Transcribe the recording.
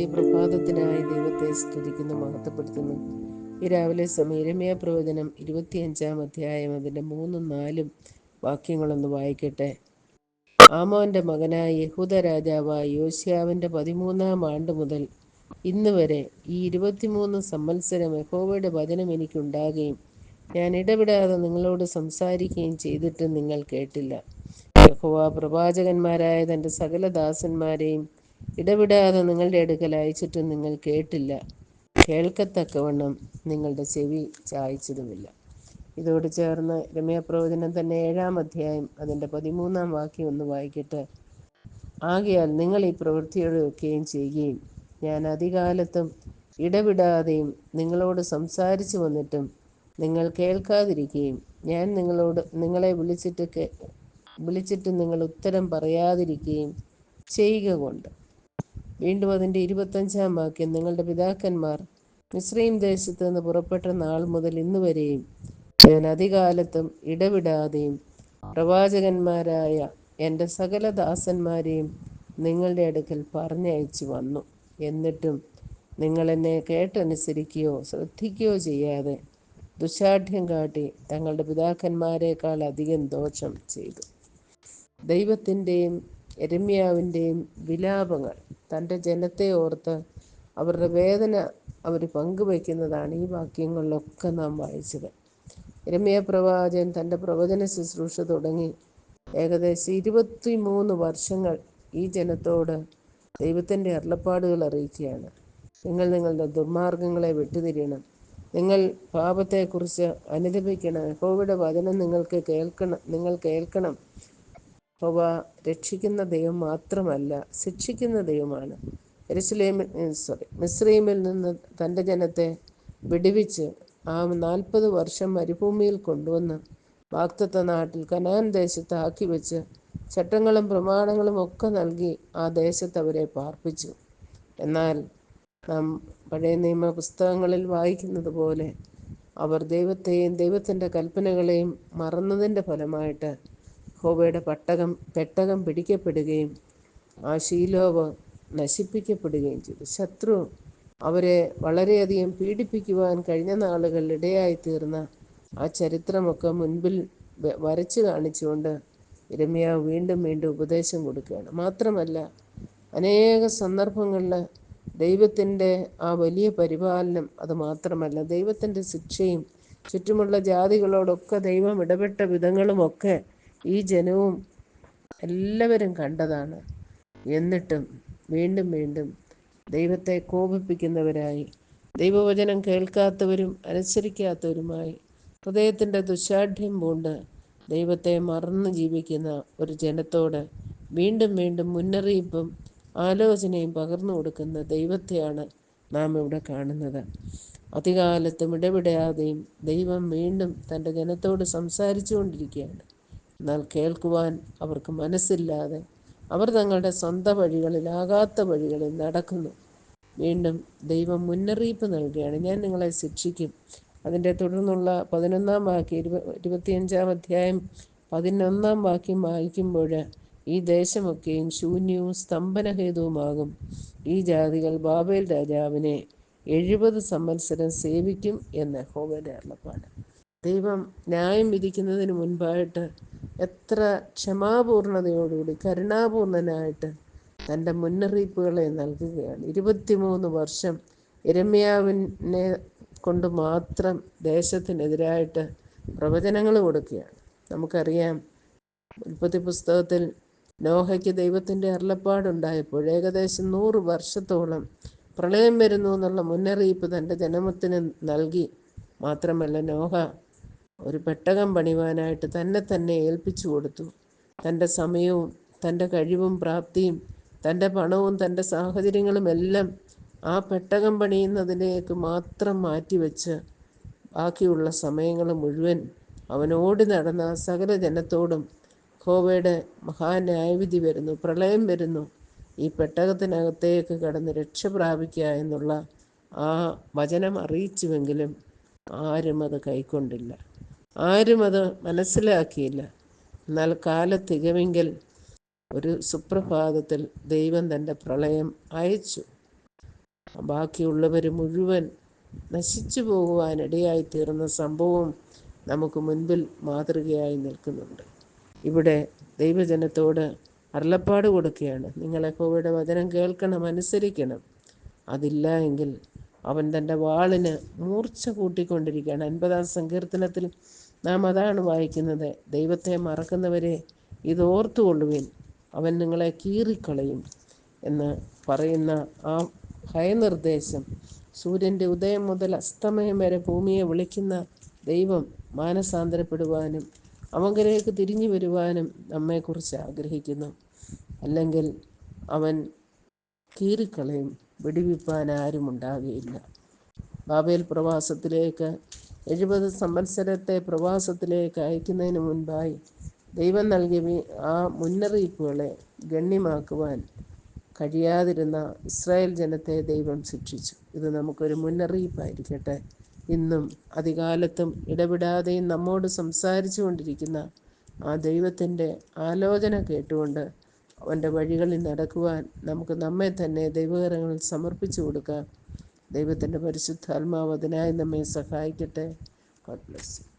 പുതിയ പ്രഭാതത്തിനായി ദൈവത്തെ സ്തുതിക്കുന്നു മഹത്വപ്പെടുത്തുന്നു. ഈ രാവിലെ സമീരമയ പ്രവചനം ഇരുപത്തിയഞ്ചാം അധ്യായം അതിന്റെ മൂന്നും നാലും വാക്യങ്ങളൊന്ന് വായിക്കട്ടെ. ആമോന്റെ മകനായ യഹൂദ രാജാവായ യോശ്യാവിന്റെ പതിമൂന്നാം ആണ്ട് മുതൽ ഇന്ന് വരെ ഈ ഇരുപത്തിമൂന്ന് സംവത്സരം യഹോവയുടെ വചനം എനിക്കുണ്ടാകുകയും ഞാൻ ഇടപെടാതെ നിങ്ങളോട് സംസാരിക്കുകയും ചെയ്തിട്ട് നിങ്ങൾ കേട്ടില്ല. യഹോവ പ്രവാചകന്മാരായ തന്റെ സകല ദാസന്മാരെയും ഇടപെടാതെ നിങ്ങളുടെ അടുക്കൽ അയച്ചിട്ടും നിങ്ങൾ കേട്ടില്ല. കേൾക്കത്തക്കവണ്ണം നിങ്ങളുടെ ചെവി ചായച്ചതുമില്ല. ഇതോട് ചേർന്ന് രമ്യപ്രവചനം തന്നെ ഏഴാം അധ്യായം അതിന്റെ പതിമൂന്നാം വാക്യം ഒന്ന് വായിക്കട്ടെ. ആകയാൽ നിങ്ങൾ ഈ പ്രവൃത്തികളൊക്കെയും ചെയ്യുകയും ഞാൻ അധികാലത്തും ഇടവിടാതെയും നിങ്ങളോട് സംസാരിച്ചു വന്നിട്ടും നിങ്ങൾ കേൾക്കാതിരിക്കുകയും ഞാൻ നിങ്ങളോട് നിങ്ങളെ വിളിച്ചിട്ട് വിളിച്ചിട്ട് നിങ്ങൾ ഉത്തരം പറയാതിരിക്കുകയും ചെയ്യുക കൊണ്ട്. വീണ്ടും അതിന്റെ ഇരുപത്തഞ്ചാം വാക്യം നിങ്ങളുടെ പിതാക്കന്മാർ മിശ്രീം ദേശത്ത് നിന്ന് പുറപ്പെട്ട നാൾ മുതൽ ഇന്ന് വരെയും ഞാൻ അധികാലത്തും ഇടവിടാതെയും പ്രവാചകന്മാരായ എന്റെ സകല ദാസന്മാരെയും നിങ്ങളുടെ അടുക്കൽ പറഞ്ഞയച്ചു വന്നു. എന്നിട്ടും നിങ്ങൾ എന്നെ കേട്ടനുസരിക്കുകയോ ശ്രദ്ധിക്കുകയോ ചെയ്യാതെ ദുശാഠ്യം കാട്ടി തങ്ങളുടെ പിതാക്കന്മാരെക്കാൾ അധികം ദോഷം ചെയ്തു. ദൈവത്തിന്റെയും എരമ്യാവിന്റെയും വിലാപങ്ങൾ തന്റെ ജനത്തെ ഓർത്ത് അവരുടെ വേദന അവർ പങ്കുവയ്ക്കുന്നതാണ് ഈ വാക്യങ്ങളിലൊക്കെ നാം വായിച്ചത്. എരമ്യ പ്രവാചകൻ തന്റെ പ്രവചന ശുശ്രൂഷ തുടങ്ങി. ഏകദേശം ഇരുപത്തി മൂന്ന് വർഷങ്ങൾ ഈ ജനത്തോട് ദൈവത്തിന്റെ അരുളപ്പാടുകൾ അറിയിക്കുകയാണ്. നിങ്ങൾ നിങ്ങളുടെ ദുർമാർഗങ്ങളെ വിട്ടുതിരിയണം. നിങ്ങൾ പാപത്തെക്കുറിച്ച് അനുദപിക്കണം യഹോവയുടെ വചനം നിങ്ങൾക്ക് കേൾക്കണം നിങ്ങൾ കേൾക്കണം. യഹോവ രക്ഷിക്കുന്ന ദൈവം മാത്രമല്ല ശിക്ഷിക്കുന്ന ദൈവമാണ്. എരുസലേമിൽ സോറി മിസ്രൈമിൽ നിന്ന് തന്റെ ജനത്തെ വിടുവിച്ച് ആ നാൽപ്പത് വർഷം മരുഭൂമിയിൽ കൊണ്ടുവന്ന് വാക്തത്വ നാട്ടിൽ കനാൻ ദേശത്ത് ആക്കി വെച്ച് ചട്ടങ്ങളും പ്രമാണങ്ങളും ഒക്കെ നൽകി ആ ദേശത്ത് അവരെ പാർപ്പിച്ചു. എന്നാൽ നാം പഴയ നിയമ പുസ്തകങ്ങളിൽ വായിക്കുന്നത് പോലെ അവർ ദൈവത്തെയും ദൈവത്തിന്റെ കൽപ്പനകളെയും മറന്നതിന്റെ ഫലമായിട്ട് ഹോബയുടെ പട്ടകം പെട്ടകം പിടിക്കപ്പെടുകയും ആ ശീലോവ് നശിപ്പിക്കപ്പെടുകയും ചെയ്തു. ശത്രു അവരെ വളരെയധികം പീഡിപ്പിക്കുവാൻ കഴിഞ്ഞ നാളുകളിൽ ഇടയായി തീർന്ന ആ ചരിത്രമൊക്കെ മുൻപിൽ വരച്ചു കാണിച്ചുകൊണ്ട് ഇരമ്യാവ് വീണ്ടും വീണ്ടും ഉപദേശം കൊടുക്കുകയാണ്. മാത്രമല്ല അനേക സന്ദർഭങ്ങളിൽ ദൈവത്തിന്റെ ആ വലിയ പരിപാലനം അത് മാത്രമല്ല ദൈവത്തിന്റെ ശിക്ഷയും ചുറ്റുമുള്ള ജാതികളോടൊക്കെ ദൈവം ഇടപെട്ട വിധങ്ങളുമൊക്കെ ഈ ജനവും എല്ലാവരും കണ്ടതാണ്. എന്നിട്ടും വീണ്ടും വീണ്ടും ദൈവത്തെ കോപിപ്പിക്കുന്നവരായി ദൈവവചനം കേൾക്കാത്തവരും അനുസരിക്കാത്തവരുമായി ഹൃദയത്തിന്റെ ദുശാഠ്യം പൂണ്ട് ദൈവത്തെ മറന്ന് ജീവിക്കുന്ന ഒരു ജനത്തോട് വീണ്ടും വീണ്ടും മുന്നറിയിപ്പും ആലോചനയും പകർന്നു കൊടുക്കുന്ന ദൈവത്തെയാണ് നാം ഇവിടെ കാണുന്നത്. അധികാലത്തും ഇടപെടാതെയും ദൈവം വീണ്ടും തന്റെ ജനത്തോട് സംസാരിച്ചു കൊണ്ടിരിക്കുകയാണ് എന്നാൽ കേൾക്കുവാൻ അവർക്ക് മനസ്സില്ലാതെ അവർ തങ്ങളുടെ സ്വന്തം വഴികളിലാകാത്ത വഴികളിൽ നടക്കുന്നു. വീണ്ടും ദൈവം മുന്നറിയിപ്പ് നൽകുകയാണ്. ഞാൻ നിങ്ങളെ ശിക്ഷിക്കും. അതിന്റെ തുടർന്നുള്ള പതിനൊന്നാം വാക്യം ഇരുപ ഇരുപത്തിയഞ്ചാം അധ്യായം പതിനൊന്നാം വാക്യം വായിക്കുമ്പോൾ ഈ ദേശമൊക്കെയും ശൂന്യവും സ്തംഭനഹേതുവുമാകും. ഈ ജാതികൾ ബാബേൽ രാജാവിനെ എഴുപത് സംവത്സരം സേവിക്കും എന്ന് ഹോവയുടെ അരുളപ്പാട് ദൈവം ന്യായം വിധിക്കുന്നതിന് മുൻപായിട്ട് എത്ര ക്ഷമാപൂർണതയോടുകൂടി കരുണാപൂർണനായിട്ട് തന്റെ മുന്നറിയിപ്പുകളെ നൽകുകയാണ്. ഇരുപത്തിമൂന്ന് വർഷം ഇരമ്യാവിനെ കൊണ്ട് മാത്രം ദേശത്തിനെതിരായിട്ട് പ്രവചനങ്ങൾ കൊടുക്കുകയാണ്. നമുക്കറിയാം ഉൽപ്പത്തി പുസ്തകത്തിൽ നോഹയ്ക്ക് ദൈവത്തിന്റെ അരുളപ്പാടുണ്ടായപ്പോൾ ഏകദേശം നൂറ് വർഷത്തോളം പ്രളയം വരുന്നു എന്നുള്ള മുന്നറിയിപ്പ് തന്റെ ജനമത്തിന് നൽകി. മാത്രമല്ല നോഹ ഒരു പെട്ടകം പണിവാനായിട്ട് തന്നെ തന്നെ ഏൽപ്പിച്ചു കൊടുത്തു. തന്റെ സമയവും തന്റെ കഴിവും പ്രാപ്തിയും തന്റെ പണവും തന്റെ സാഹചര്യങ്ങളും എല്ലാം ആ പെട്ടകം പണിയുന്നതിലേക്ക് മാത്രം മാറ്റിവെച്ച് ബാക്കിയുള്ള സമയങ്ങൾ മുഴുവൻ അവനോട് നടന്ന സകല ജനത്തോടും ഹോവയുടെ മഹാന്യായവിധി വരുന്നു പ്രളയം വരുന്നു ഈ പെട്ടകത്തിനകത്തേക്ക് കടന്ന് രക്ഷ പ്രാപിക്കുക എന്നുള്ള ആ വചനം അറിയിച്ചുവെങ്കിലും ആരും അത് കൈക്കൊണ്ടില്ല. ആരും അത് മനസ്സിലാക്കിയില്ല. എന്നാൽ കാലത്തികവെങ്കിൽ ഒരു സുപ്രഭാതത്തിൽ ദൈവം തന്റെ പ്രളയം അയച്ചു. ബാക്കിയുള്ളവർ മുഴുവൻ നശിച്ചു പോകുവാനിടയായി തീർന്ന സംഭവം നമുക്ക് മുൻപിൽ മാതൃകയായി നിൽക്കുന്നുണ്ട്. ഇവിടെ ദൈവജനത്തോട് അരുളപ്പാട് കൊടുക്കുകയാണ്. നിങ്ങൾ യഹോവയുടെ വചനം കേൾക്കണം അനുസരിക്കണം. അതില്ല എങ്കിൽ അവൻ തന്റെ വാളിന് മൂർച്ച കൂട്ടിക്കൊണ്ടിരിക്കുകയാണ്. അൻപതാം സങ്കീർത്തനത്തിൽ നാം അതാണ് വായിക്കുന്നത്. ദൈവത്തെ മറക്കുന്നവരെ ഇത് ഓർത്തുകൊള്ളുവിൻ അവൻ നിങ്ങളെ കീറിക്കളയും എന്ന് പറയുന്ന ആ ഭയനിർദ്ദേശം സൂര്യന്റെ ഉദയം മുതൽ അസ്തമയം വരെ ഭൂമിയെ വിളിക്കുന്ന ദൈവം മാനസാന്തരപ്പെടുവാനും അവങ്കലേക്ക് തിരിഞ്ഞു വരുവാനും നമ്മെക്കുറിച്ച് ആഗ്രഹിക്കുന്നു. അല്ലെങ്കിൽ അവൻ കീറിക്കളയും വെടിവിപ്പാൻ ആരും ഉണ്ടാകുകയില്ല ബാബേൽ പ്രവാസത്തിലേക്ക് എഴുപത് സംവത്സരത്തെ പ്രവാസത്തിലേക്ക് അയക്കുന്നതിന് മുൻപായി ദൈവം നൽകിയ ആ മുന്നറിയിപ്പുകളെ ഗണ്യമാക്കുവാൻ കഴിയാതിരുന്ന ഇസ്രായേൽ ജനത്തെ ദൈവം ശിക്ഷിച്ചു. ഇത് നമുക്കൊരു മുന്നറിയിപ്പായിരിക്കട്ടെ. ഇന്നും അധികാലത്തും ഇടപെടാതെയും നമ്മോട് സംസാരിച്ചു കൊണ്ടിരിക്കുന്ന ആ ദൈവത്തിന്റെ ആലോചന കേട്ടുകൊണ്ട് അവന്റെ വഴികളിൽ നടക്കുവാൻ നമുക്ക് നമ്മെ തന്നെ ദൈവകരങ്ങളിൽ സമർപ്പിച്ചു കൊടുക്കാം. ദൈവത്തിന്റെ പരിശുദ്ധാത്മാവ് അതിനായി നമ്മെ സഹായിക്കട്ടെ. God bless